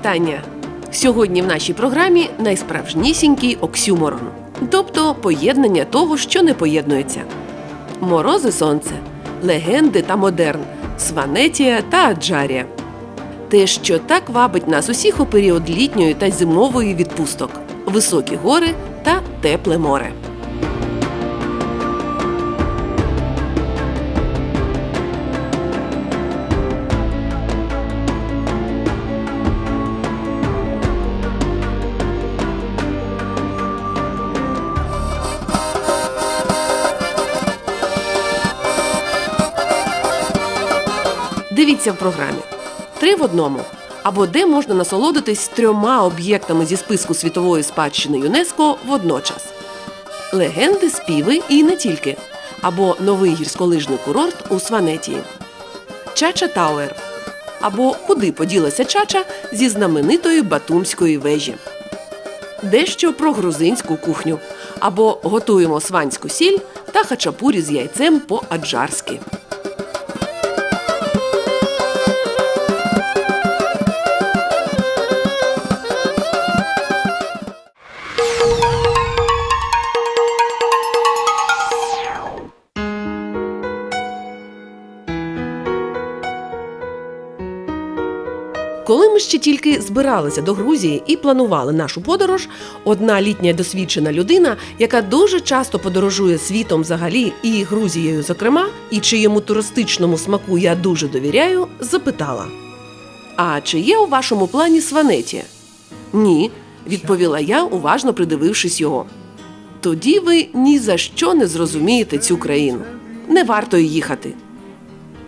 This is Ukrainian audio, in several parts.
Вітання! Сьогодні в нашій програмі найсправжнісінький оксюморон, тобто поєднання того, що не поєднується. Морози сонце, легенди та модерн, сванетія та аджарія. Те, що так вабить нас усіх у період літньої та зимової відпусток, високі гори та тепле море. Дивіться в програмі три в одному. Або де можна насолодитись трьома об'єктами зі списку світової спадщини ЮНЕСКО водночас: легенди, співи і не тільки, або новий гірськолижний курорт у Сванетії, Чача Тауер, або куди поділася Чача зі знаменитої Батумської вежі. Дещо про грузинську кухню, або готуємо сванську сіль та хачапурі з яйцем по-аджарськи. Коли ми ще тільки збиралися до Грузії і планували нашу подорож, одна літня досвідчена людина, яка дуже часто подорожує світом взагалі і Грузією, зокрема, і чиєму туристичному смаку я дуже довіряю, запитала: А чи є у вашому плані сванетія? Ні, відповіла я, уважно придивившись його. Тоді ви ні за що не зрозумієте цю країну. Не варто їхати.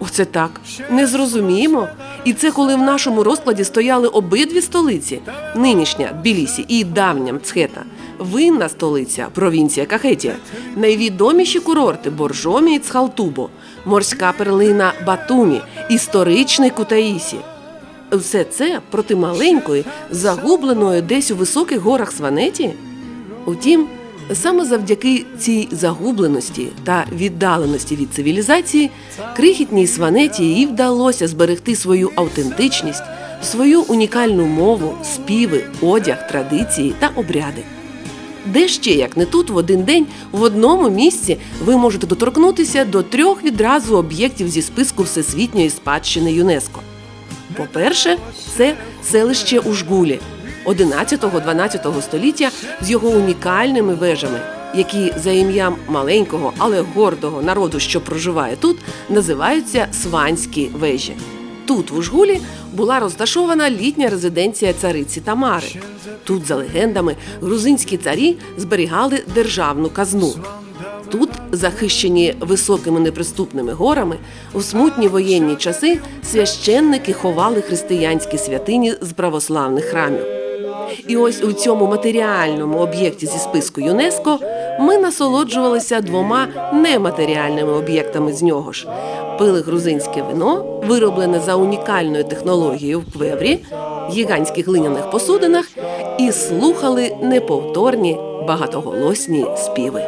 Оце так. Не зрозуміємо. І це коли в нашому розкладі стояли обидві столиці: нинішня Тбілісі і давня Мцхета, винна столиця, провінція Кахетія, найвідоміші курорти Боржомі і Цхалтубо, морська перлина Батумі, історичний Кутаїсі. Все це проти маленької, загубленої десь у високих горах Сванеті. Утім, саме завдяки цій загубленості та віддаленості від цивілізації, крихітній сванеті їй вдалося зберегти свою автентичність, свою унікальну мову, співи, одяг, традиції та обряди. Де ще, як не тут, в один день, в одному місці ви можете доторкнутися до трьох відразу об'єктів зі списку всесвітньої спадщини ЮНЕСКО. По-перше, це селище Ужгулі 11-12 століття з його унікальними вежами, які за ім'ям маленького, але гордого народу, що проживає тут, називаються Сванські вежі. Тут, в Ужгулі, була розташована літня резиденція цариці Тамари. Тут, за легендами, грузинські царі зберігали державну казну. Тут, захищені високими неприступними горами, у смутні воєнні часи священники ховали християнські святині з православних храмів. І ось у цьому матеріальному об'єкті зі списку ЮНЕСКО ми насолоджувалися двома нематеріальними об'єктами з нього ж: пили грузинське вино, вироблене за унікальною технологією в квеврі, гігантських глиняних посудинах, і слухали неповторні багатоголосні співи.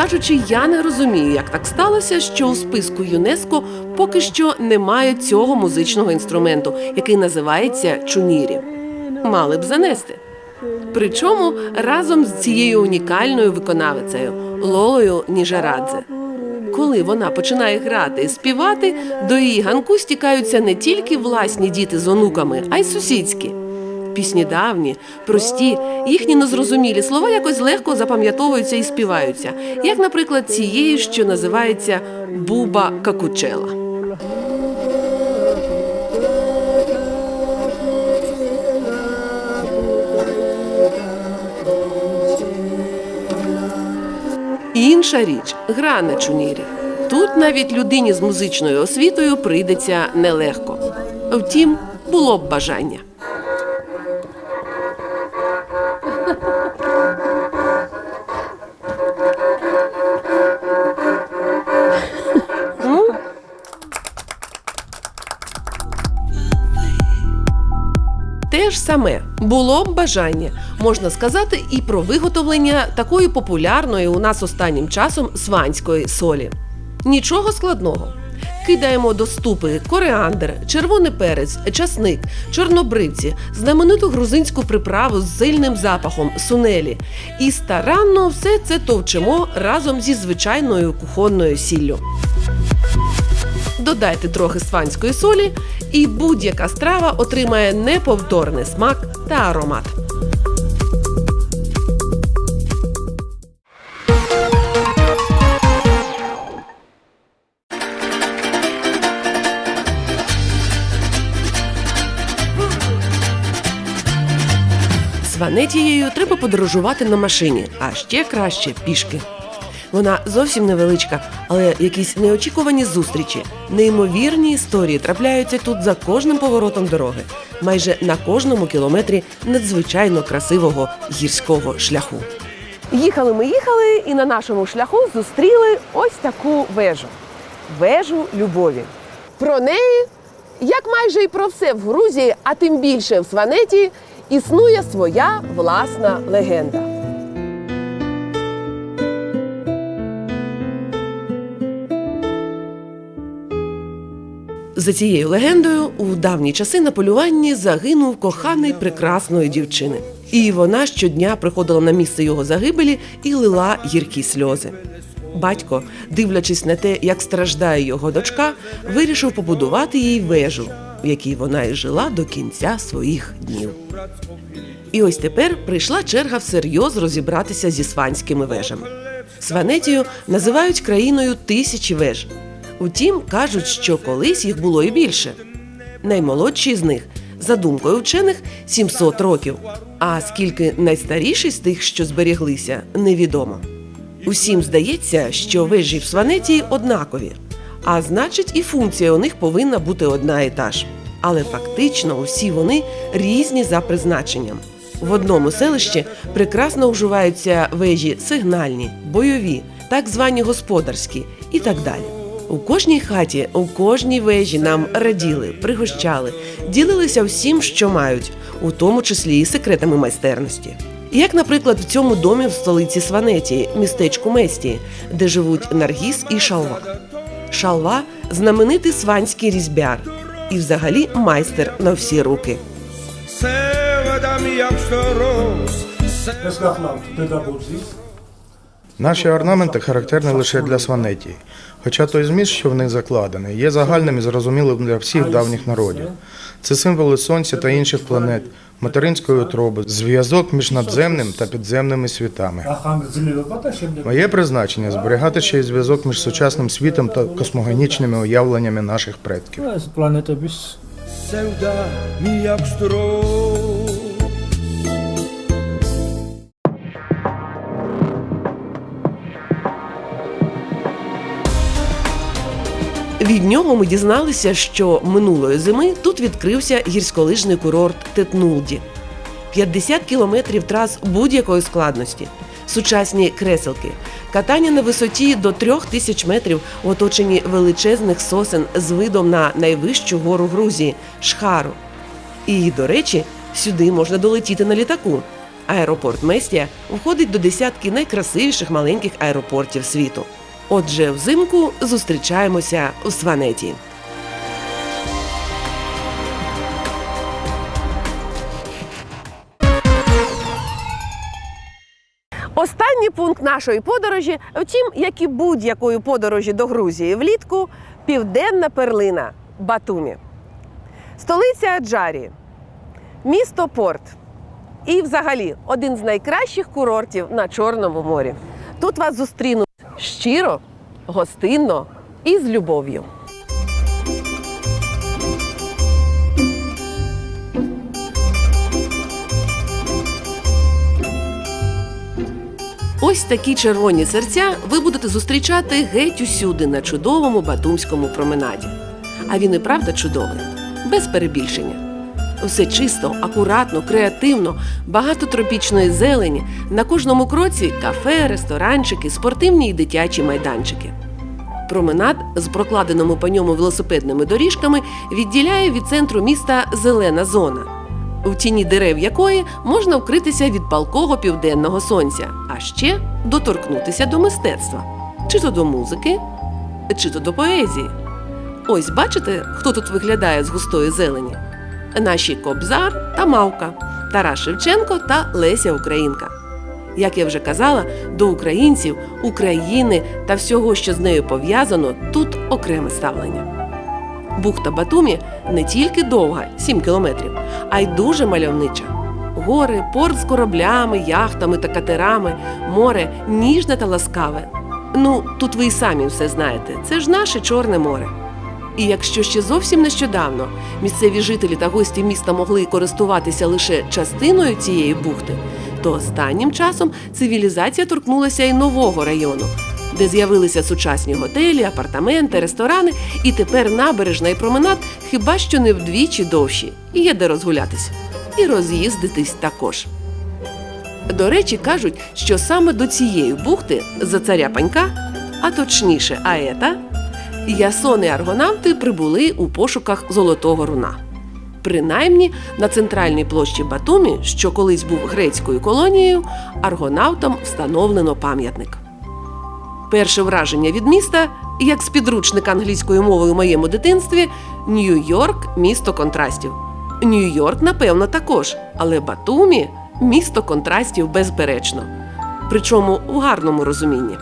Кажучи, я не розумію, як так сталося, що у списку ЮНЕСКО поки що немає цього музичного інструменту, який називається чунірі. Мали б занести. Причому разом з цією унікальною виконавицею Лолою Ніжарадзе. Коли вона починає грати і співати, до її ганку стікаються не тільки власні діти з онуками, а й сусідські. Пісні давні, прості, їхні незрозумілі слова якось легко запам'ятовуються і співаються, як, наприклад, цієї, що називається Буба Какучела. Інша річ гра на чунірі. Тут навіть людині з музичною освітою прийдеться нелегко. Втім, було б бажання. Саме було б бажання, можна сказати, і про виготовлення такої популярної у нас останнім часом сванської солі. Нічого складного. Кидаємо до ступи коріандр, червоний перець, часник, чорнобривці, знамениту грузинську приправу з сильним запахом сунелі. І старанно все це товчимо разом зі звичайною кухонною сіллю. Додайте трохи сванської солі, і будь-яка страва отримає неповторний смак та аромат. Сванетією треба подорожувати на машині, а ще краще пішки. Вона зовсім невеличка, але якісь неочікувані зустрічі, неймовірні історії трапляються тут за кожним поворотом дороги, майже на кожному кілометрі надзвичайно красивого гірського шляху. Їхали ми їхали, і на нашому шляху зустріли ось таку вежу вежу любові. Про неї, як майже і про все в Грузії, а тим більше в Сванеті, існує своя власна легенда. За цією легендою, у давні часи на полюванні загинув коханий прекрасної дівчини. І вона щодня приходила на місце його загибелі і лила гіркі сльози. Батько, дивлячись на те, як страждає його дочка, вирішив побудувати їй вежу, в якій вона і жила до кінця своїх днів. І ось тепер прийшла черга всерйоз розібратися зі сванськими вежами. Сванетію називають країною тисячі веж. Утім, кажуть, що колись їх було і більше. Наймолодші з них, за думкою вчених, 700 років. А скільки найстаріші з тих, що зберіглися, невідомо. Усім здається, що вежі в Сванетії однакові, а значить, і функція у них повинна бути одна і та ж. Але фактично усі вони різні за призначенням. В одному селищі прекрасно вживаються вежі сигнальні, бойові, так звані господарські і так далі. У кожній хаті, у кожній вежі нам раділи, пригощали, ділилися всім, що мають, у тому числі і секретами майстерності. Як, наприклад, в цьому домі в столиці Сванетії, містечку Местії, де живуть Наргіз і Шалва. Шалва знаменитий сванський різьбяр і взагалі майстер на всі руки. Sevdam Наші орнаменти характерні лише для сванеті, хоча той зміст, що в них закладений, є загальним і зрозумілим для всіх давніх народів. Це символи сонця та інших планет, материнської утроби, зв'язок між надземним та підземними світами. Моє призначення зберігати ще й зв'язок між сучасним світом та космогенічними уявленнями наших предків. Планета мій як Від нього ми дізналися, що минулої зими тут відкрився гірськолижний курорт Тетнулді. 50 кілометрів трас будь-якої складності, сучасні креселки, катання на висоті до трьох тисяч метрів в оточенні величезних сосен з видом на найвищу гору Грузії Шхару. І, до речі, сюди можна долетіти на літаку. Аеропорт Местія входить до десятки найкрасивіших маленьких аеропортів світу. Отже, взимку зустрічаємося у Сванеті. Останній пункт нашої подорожі, втім, як і будь-якої подорожі до Грузії влітку, південна перлина Батумі. Столиця Аджарії, місто Порт. І, взагалі, один з найкращих курортів на Чорному морі. Тут вас зустрінуть щиро, гостинно і з любов'ю. Ось такі червоні серця ви будете зустрічати геть усюди на чудовому батумському променаді. А він і правда чудовий, без перебільшення. Все чисто, акуратно, креативно, багато тропічної зелені. На кожному кроці кафе, ресторанчики, спортивні і дитячі майданчики. Променад з прокладеними по ньому велосипедними доріжками відділяє від центру міста зелена зона. в тіні дерев якої можна вкритися від палкого південного сонця, а ще доторкнутися до мистецтва, чи то до музики, чи то до поезії. Ось бачите, хто тут виглядає з густої зелені? Наші Кобзар та Мавка, Тарас Шевченко та Леся Українка. Як я вже казала, до українців, України та всього, що з нею пов'язано, тут окреме ставлення. Бухта Батумі не тільки довга 7 кілометрів, а й дуже мальовнича. Гори, порт з кораблями, яхтами та катерами, море ніжне та ласкаве. Ну, тут ви й самі все знаєте. Це ж наше Чорне море. І якщо ще зовсім нещодавно місцеві жителі та гості міста могли користуватися лише частиною цієї бухти, то останнім часом цивілізація торкнулася і нового району, де з'явилися сучасні готелі, апартаменти, ресторани, і тепер набережна і променад хіба що не вдвічі довші, є де розгулятися. І роз'їздитись також. До речі, кажуть, що саме до цієї бухти за царя панька, а точніше, аета, ясони аргонавти прибули у пошуках золотого руна. Принаймні на центральній площі Батумі, що колись був грецькою колонією, аргонавтам встановлено пам'ятник. Перше враження від міста, як з підручника англійської мови у моєму дитинстві, Нью-Йорк місто контрастів. Нью-Йорк, напевно, також, але Батумі місто контрастів безперечно. Причому в гарному розумінні.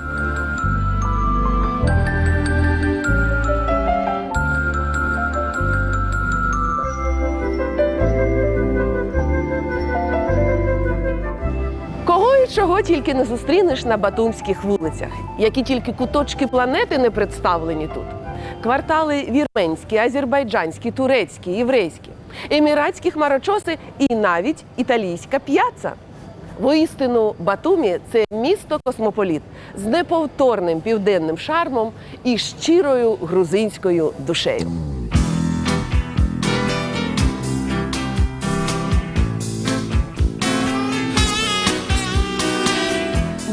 Чого тільки не зустрінеш на батумських вулицях, які тільки куточки планети не представлені тут. Квартали вірменські, азербайджанські, турецькі, єврейські, еміратські хмарочоси і навіть італійська п'яца. Воістину, Батумі це місто космополіт з неповторним південним шармом і щирою грузинською душею.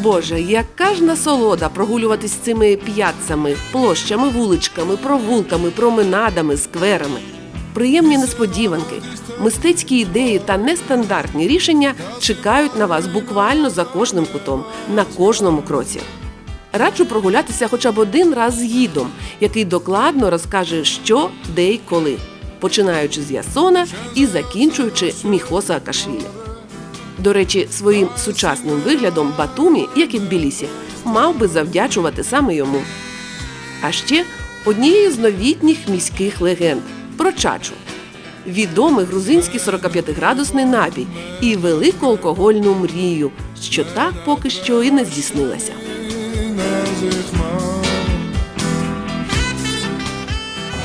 Боже, яка ж насолода прогулюватись цими п'ятцями, площами, вуличками, провулками, променадами, скверами. Приємні несподіванки, мистецькі ідеї та нестандартні рішення чекають на вас буквально за кожним кутом, на кожному кроці. Раджу прогулятися хоча б один раз з гідом, який докладно розкаже, що, де й коли, починаючи з Ясона і закінчуючи Міхоса Акашвілі. До речі, своїм сучасним виглядом Батумі, як і Тбілісі, мав би завдячувати саме йому. А ще однією з новітніх міських легенд про чачу. Відомий грузинський 45-градусний напій і велику алкогольну мрію, що так поки що і не здійснилася.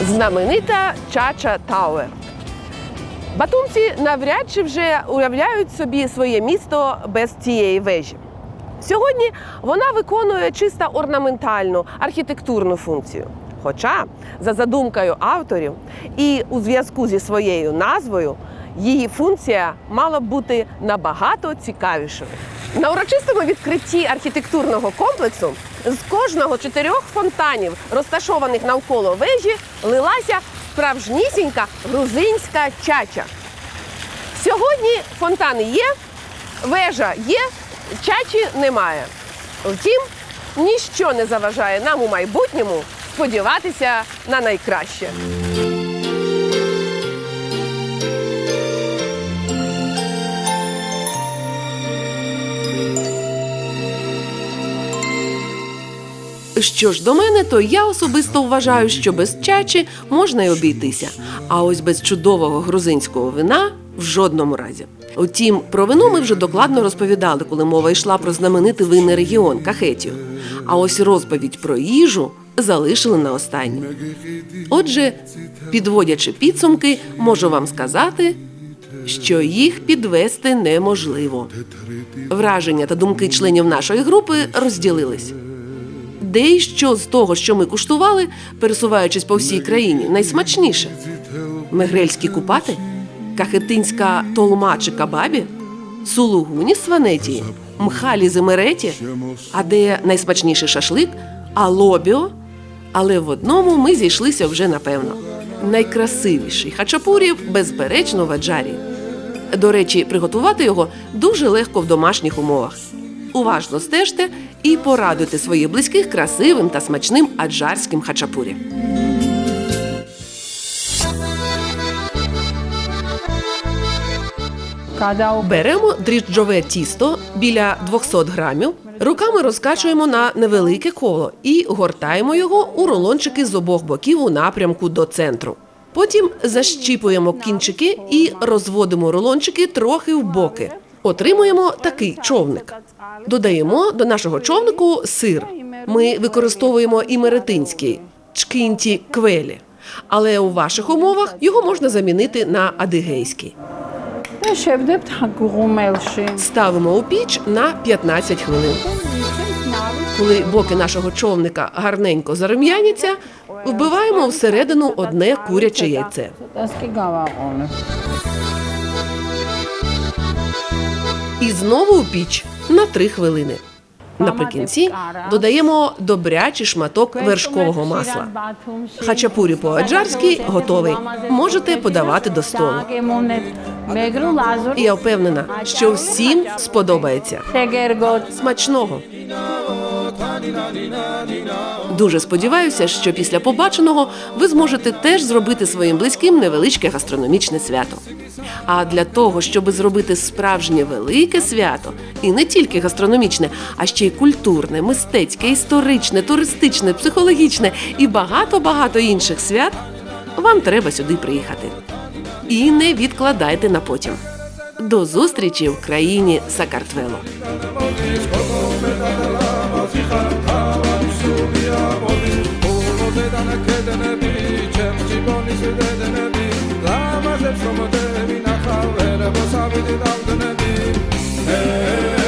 Знаменита Чача Тауер. Батумці навряд чи вже уявляють собі своє місто без цієї вежі. Сьогодні вона виконує чисто орнаментальну архітектурну функцію. Хоча, за задумкою авторів і у зв'язку зі своєю назвою, її функція мала б бути набагато цікавішою. На урочистому відкритті архітектурного комплексу з кожного чотирьох фонтанів, розташованих навколо вежі, лилася справжнісінька грузинська чача. Сьогодні фонтани є, вежа є, чачі немає. Втім, ніщо не заважає нам у майбутньому сподіватися на найкраще. Що ж до мене, то я особисто вважаю, що без чачі можна й обійтися. А ось без чудового грузинського вина в жодному разі. Утім, про вино ми вже докладно розповідали, коли мова йшла про знаменитий винний регіон Кахетію. А ось розповідь про їжу залишили на останнє. Отже, підводячи підсумки, можу вам сказати, що їх підвести неможливо. Враження та думки членів нашої групи розділились. Де що з того, що ми куштували, пересуваючись по всій країні, найсмачніше? Мегрельські купати, кахетинська толма чи кабабі, сулугуні Сванетії, мхалі з Емереті, а де найсмачніший шашлик, алобіо. Але в одному ми зійшлися вже напевно. Найкрасивіший хачапурів, безперечно, в Аджарі. До речі, приготувати його дуже легко в домашніх умовах. Уважно стежте і порадуйте своїх близьких красивим та смачним аджарським хачапурі. Беремо дріжджове тісто біля 200 грамів, руками розкачуємо на невелике коло і гортаємо його у рулончики з обох боків у напрямку до центру. Потім защіпуємо кінчики і розводимо рулончики трохи в боки. Отримуємо такий човник. Додаємо до нашого човнику сир. Ми використовуємо і меретинський чкінті квелі, але у ваших умовах його можна замінити на адигейський. Ставимо у піч на 15 хвилин. Коли боки нашого човника гарненько зарум'яняться, вбиваємо всередину одне куряче яйце знову у піч на три хвилини. Наприкінці додаємо добрячий шматок вершкового масла. Хачапурі по аджарськи готовий. Можете подавати до столу. Я впевнена, що всім сподобається. Смачного. Дуже сподіваюся, що після побаченого ви зможете теж зробити своїм близьким невеличке гастрономічне свято. А для того, щоб зробити справжнє велике свято, і не тільки гастрономічне, а ще й культурне, мистецьке, історичне, туристичне, психологічне і багато-багато інших свят, вам треба сюди приїхати. І не відкладайте на потім. До зустрічі в країні Сакартвело. ჩამოდი ხოლოდედან კედნები ჩემ ჯიბონის დედნები ლამაზებს რომ დევინახავ ვერ მოსავიდი დავდნები. ეე